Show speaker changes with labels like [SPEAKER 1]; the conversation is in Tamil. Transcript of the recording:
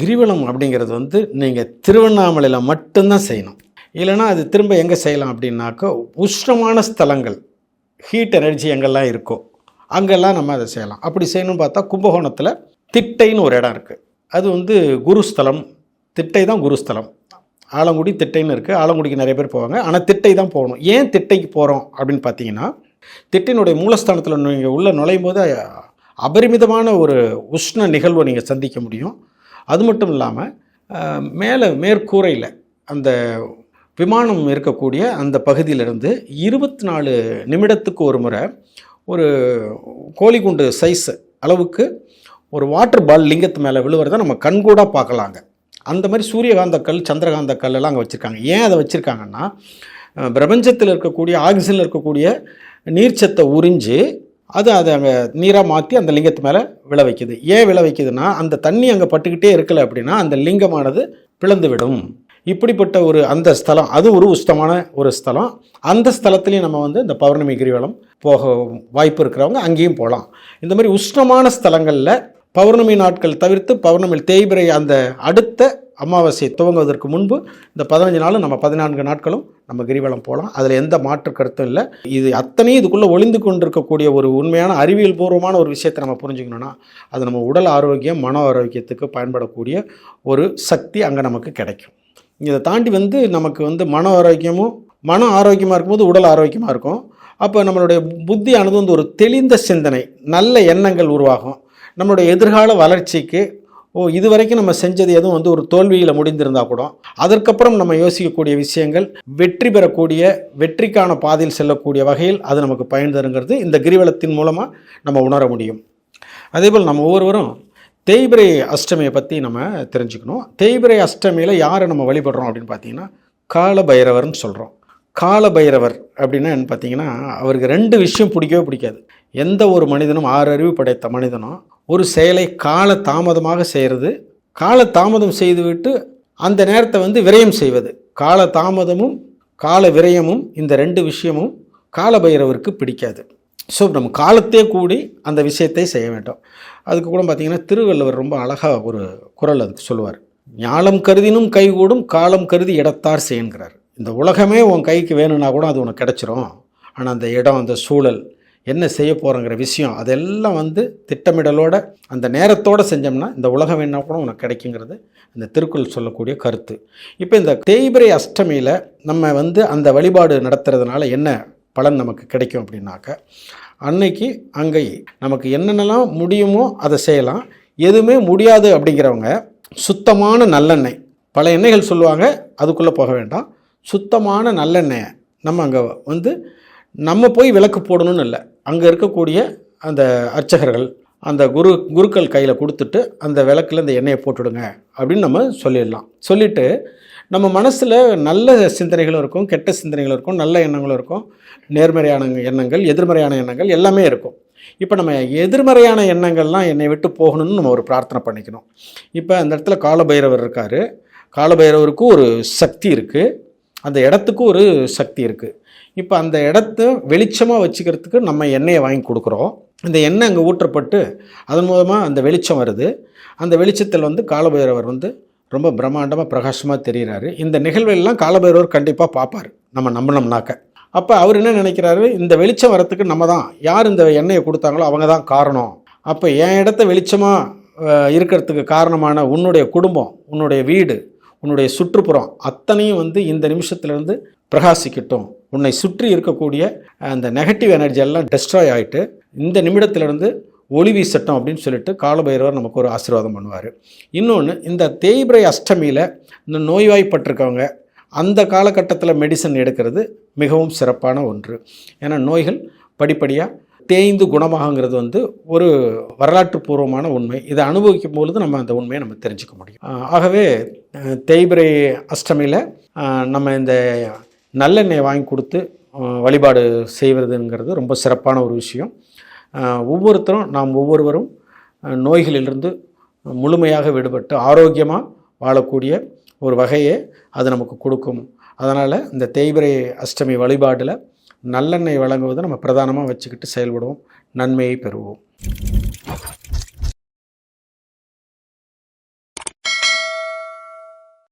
[SPEAKER 1] கிரிவலம் அப்படிங்கிறது வந்து நீங்கள் திருவண்ணாமலையில் மட்டும்தான் செய்யணும். இல்லைன்னா அது திரும்ப எங்கே செய்யலாம் அப்படின்னாக்கா உஷ்ணமான ஸ்தலங்கள் ஹீட் எனர்ஜி எங்கெல்லாம் இருக்கோ அங்கெல்லாம் நம்ம அதை செய்யலாம். அப்படி செய்யணும்னு பார்த்தா கும்பகோணத்தில் திட்டைன்னு ஒரு இடம் இருக்குது அது வந்து குருஸ்தலம். திட்டை தான் குருஸ்தலம். ஆலங்குடி திட்டைன்னு இருக்குது ஆலங்குடிக்கு நிறைய பேர் போவாங்க. ஆனால் திட்டை தான் போகணும். ஏன் திட்டைக்கு போகிறோம் அப்படின்னு பார்த்தீங்கன்னா திட்டினுடைய மூலஸ்தானத்தில் நீங்கள் உள்ளே நுழையும் போது அபரிமிதமான ஒரு உஷ்ண நிகழ்வை நீங்கள் சந்திக்க முடியும். அது மட்டும் இல்லாமல் மேலே மேற்கூரையில் அந்த விமானம் இருக்கக்கூடிய அந்த பகுதியிலிருந்து இருபத்தி நாலு நிமிடத்துக்கு ஒரு முறை ஒரு கோழிக்குண்டு சைஸ் அளவுக்கு ஒரு வாட்டர் பால் லிங்கத்து மேலே விழுவுறதை நம்ம கண்கூடாக பார்க்கலாங்க. அந்த மாதிரி சூரியகாந்த கல் சந்திரகாந்த கல்லெல்லாம் அங்கே வச்சுருக்காங்க. ஏன் அதை வச்சுருக்காங்கன்னா பிரபஞ்சத்தில் இருக்கக்கூடிய ஆக்சிஜனில் இருக்கக்கூடிய நீர்ச்சத்தை உறிஞ்சு அது அதை அங்கே நீராக மாற்றி அந்த லிங்கத்து மேலே விழ வைக்குது. ஏன் விழ வைக்குதுன்னா அந்த தண்ணி அங்கே பட்டுக்கிட்டே இருக்கலை அப்படின்னா அந்த லிங்கமானது பிளந்து விடும் இப்படிப்பட்ட ஒரு அந்த ஸ்தலம் அது ஒரு உஷ்டமான ஒரு ஸ்தலம். அந்த ஸ்தலத்துலேயும் நம்ம வந்து இந்த பௌர்ணமி கிரிவலம் போக வாய்ப்பு இருக்கிறவங்க அங்கேயும் போகலாம். இந்த மாதிரி உஷ்ணமான ஸ்தலங்களில் பௌர்ணமி நாட்கள் தவிர்த்து பௌர்ணமி தேய்பிரை அந்த அடுத்த அமாவாசை துவங்குவதற்கு முன்பு இந்த பதினஞ்சு நாளும் நம்ம பதினான்கு நாட்களும் நம்ம கிரிவலம் போகலாம். அதில் எந்த மாற்று கருத்தும் இல்லை. இது அத்தனையும் இதுக்குள்ளே ஒளிந்து கொண்டிருக்கக்கூடிய ஒரு உண்மையான அறிவியல் பூர்வமான ஒரு விஷயத்தை நம்ம புரிஞ்சுக்கணும்னா அது நம்ம உடல் ஆரோக்கியம் மன ஆரோக்கியத்துக்கு பயன்படக்கூடிய ஒரு சக்தி அங்கே நமக்கு கிடைக்கும். இதை தாண்டி வந்து நமக்கு வந்து மன ஆரோக்கியமும் மன ஆரோக்கியமாக இருக்கும்போது உடல் ஆரோக்கியமாக இருக்கும். அப்போ நம்மளுடைய புத்தியானது வந்து ஒரு தெளிந்த சிந்தனை நல்ல எண்ணங்கள் உருவாகும். நம்மளுடைய எதிர்கால வளர்ச்சிக்கு ஓ இது வரைக்கும் நம்ம செஞ்சது எதுவும் வந்து ஒரு தோல்வியில் முடிந்திருந்தால் கூட அதற்கப்புறம் நம்ம யோசிக்கக்கூடிய விஷயங்கள் வெற்றி பெறக்கூடிய வெற்றிக்கான பாதையில் செல்லக்கூடிய வகையில் அது நமக்கு பயன் தருங்கிறது இந்த கிரிவலத்தின் மூலமாக நம்ம உணர முடியும். அதேபோல் நம்ம ஒவ்வொருவரும் தேய்பிரை அஷ்டமியை பற்றி நம்ம தெரிஞ்சுக்கணும். தேய்பிரை அஷ்டமியில் யாரை நம்ம வழிபடுறோம் அப்படின்னு பார்த்தீங்கன்னா கால பைரவர்னு சொல்கிறோம் கால பைரவர் அப்படின்னா என்ன பார்த்தீங்கன்னா அவருக்கு ரெண்டு விஷயம் பிடிக்கவே பிடிக்காது. எந்த ஒரு மனிதனும் ஆறு அறிவு படைத்த மனிதனும் ஒரு செயலை கால தாமதமாக செய்கிறது. கால தாமதம் செய்துவிட்டு அந்த நேரத்தை வந்து விரயம் செய்வது. கால தாமதமும் கால விரயமும் இந்த ரெண்டு விஷயமும் கால பைரவருக்கு பிடிக்காது. ஸோ நம்ம காலத்தே கூடி அந்த விஷயத்தை செய்ய வேண்டும். அதுக்கு கூட பார்த்திங்கன்னா திருவள்ளுவர் ரொம்ப அழகாக ஒரு குறள் அதுக்கு சொல்லுவார். ஞாலம் கருதினும் கைகூடும் காலம் கருதி இடத்தார் செய்யுங்கிறார் இந்த உலகமே உன் கைக்கு வேணும்னா கூட அது உனக்கு கிடச்சிரும். ஆனால் அந்த இடம் அந்த சூழல் என்ன செய்ய போகிறோங்கிற விஷயம் அதெல்லாம் வந்து திட்டமிடலோட அந்த நேரத்தோடு செஞ்சோம்னா இந்த உலகம் வேணா கூட உனக்கு கிடைக்குங்கிறது இந்த திருக்குறள் சொல்லக்கூடிய கருத்து. இப்போ இந்த தேய்பிரை அஷ்டமியில் நம்ம வந்து அந்த வழிபாடு நடத்துறதுனால என்ன பலன் நமக்கு கிடைக்கும் அப்படின்னாக்க அன்னைக்கு அங்கே நமக்கு என்னென்னலாம் முடியுமோ அதை செய்யலாம். எதுவுமே முடியாது அப்படிங்கிறவங்க சுத்தமான நல்லெண்ணெய் பல எண்ணெய்கள் சொல்லுவாங்க அதுக்குள்ளே போக வேண்டாம். சுத்தமான நல்லெண்ணெயை நம்ம அங்கே வந்து நம்ம போய் விளக்கு போடணும்னு இல்லை. அங்கே இருக்கக்கூடிய அந்த அர்ச்சகர்கள் அந்த குரு குருக்கள் கையில் கொடுத்துட்டு அந்த விளக்கில் இந்த எண்ணெயை போட்டுடுங்க அப்படின்னு நம்ம சொல்லிடலாம். சொல்லிவிட்டு நம்ம மனசில் நல்ல சிந்தனைகளும் இருக்கும் கெட்ட சிந்தனைகளும் இருக்கும் நல்ல எண்ணங்களும் இருக்கும். நேர்மறையான எண்ணங்கள் எதிர்மறையான எண்ணங்கள் எல்லாமே இருக்கும். இப்போ நம்ம எதிர்மறையான எண்ணங்கள்லாம் என்னை விட்டு போகணும்னு நம்ம ஒரு பிரார்த்தனை பண்ணிக்கணும். இப்போ அந்த இடத்துல காலபைரவர் இருக்கார். காலபைரவருக்கும் ஒரு சக்தி இருக்குது அந்த இடத்துக்கு ஒரு சக்தி இருக்குது இப்போ அந்த இடத்த வெளிச்சமாக வச்சுக்கிறதுக்கு நம்ம எண்ணெயை வாங்கி கொடுக்குறோம். இந்த எண்ணெய் அங்கே ஊற்றப்பட்டு அதன் மூலமாக அந்த வெளிச்சம் வருது. அந்த வெளிச்சத்தில் வந்து காலபைரவர் வந்து ரொம்ப பிரம்மாண்டமாக பிரகாசமாக தெரிகிறாரு இந்த நிகழ்வெல்லாம் காலபைரவர் கண்டிப்பாக பார்ப்பார் நம்ம நம்பினோம்னாக்க. அப்போ அவர் என்ன நினைக்கிறாரு? இந்த வெளிச்சம் வரத்துக்கு நம்ம தான் யார் இந்த எண்ணெயை கொடுத்தாங்களோ அவங்க தான் காரணம். அப்போ என் இடத்த வெளிச்சமாக இருக்கிறதுக்கு காரணமான உன்னுடைய குடும்பம் உன்னுடைய வீடு உன்னுடைய சுற்றுப்புறம் அத்தனையும் வந்து இந்த நிமிஷத்துலேருந்து பிரகாசிக்கட்டும். உன்னை சுற்றி இருக்கக்கூடிய அந்த நெகட்டிவ் எனர்ஜி எல்லாம் டெஸ்ட்ராய் ஆகிட்டு இந்த நிமிடத்திலிருந்து ஒளி வீசட்டும் அப்படின்னு சொல்லிட்டு காலபைரவர் நமக்கு ஒரு ஆசீர்வாதம் பண்ணுவார். இன்னொன்று இந்த தேய்பிரை அஷ்டமியில் இந்த நோய்வாய்ப்பட்டிருக்கவங்க அந்த காலகட்டத்தில் மெடிசன் எடுக்கிறது மிகவும் சிறப்பான ஒன்று. ஏன்னா நோய்கள் படிப்படியாக தேய்ந்து குணமாகங்கிறது வந்து ஒரு வரலாற்று பூர்வமான உண்மை. இதை அனுபவிக்கும் பொழுது நம்ம அந்த உண்மையை நம்ம தெரிஞ்சுக்க முடியும். ஆகவே தேய்பிரை அஷ்டமியில் நம்ம இந்த நல்லெண்ணெய் வாங்கி கொடுத்து வழிபாடு செய்வதுங்கிறது ரொம்ப சிறப்பான ஒரு விஷயம். ஒவ்வொருத்தரும் நாம் ஒவ்வொருவரும் நோய்களிலிருந்து முழுமையாக விடுபட்டு ஆரோக்கியமாக வாழக்கூடிய ஒரு வகையை அது நமக்கு கொடுக்கும். அதனால் இந்த தேய்பிரை அஷ்டமி வழிபாட்டில் நல்லெண்ணெய் வழங்குவதை நம்ம பிரதானமாக வச்சுக்கிட்டு செயல்படுவோம். நன்மையை பெறுவோம்.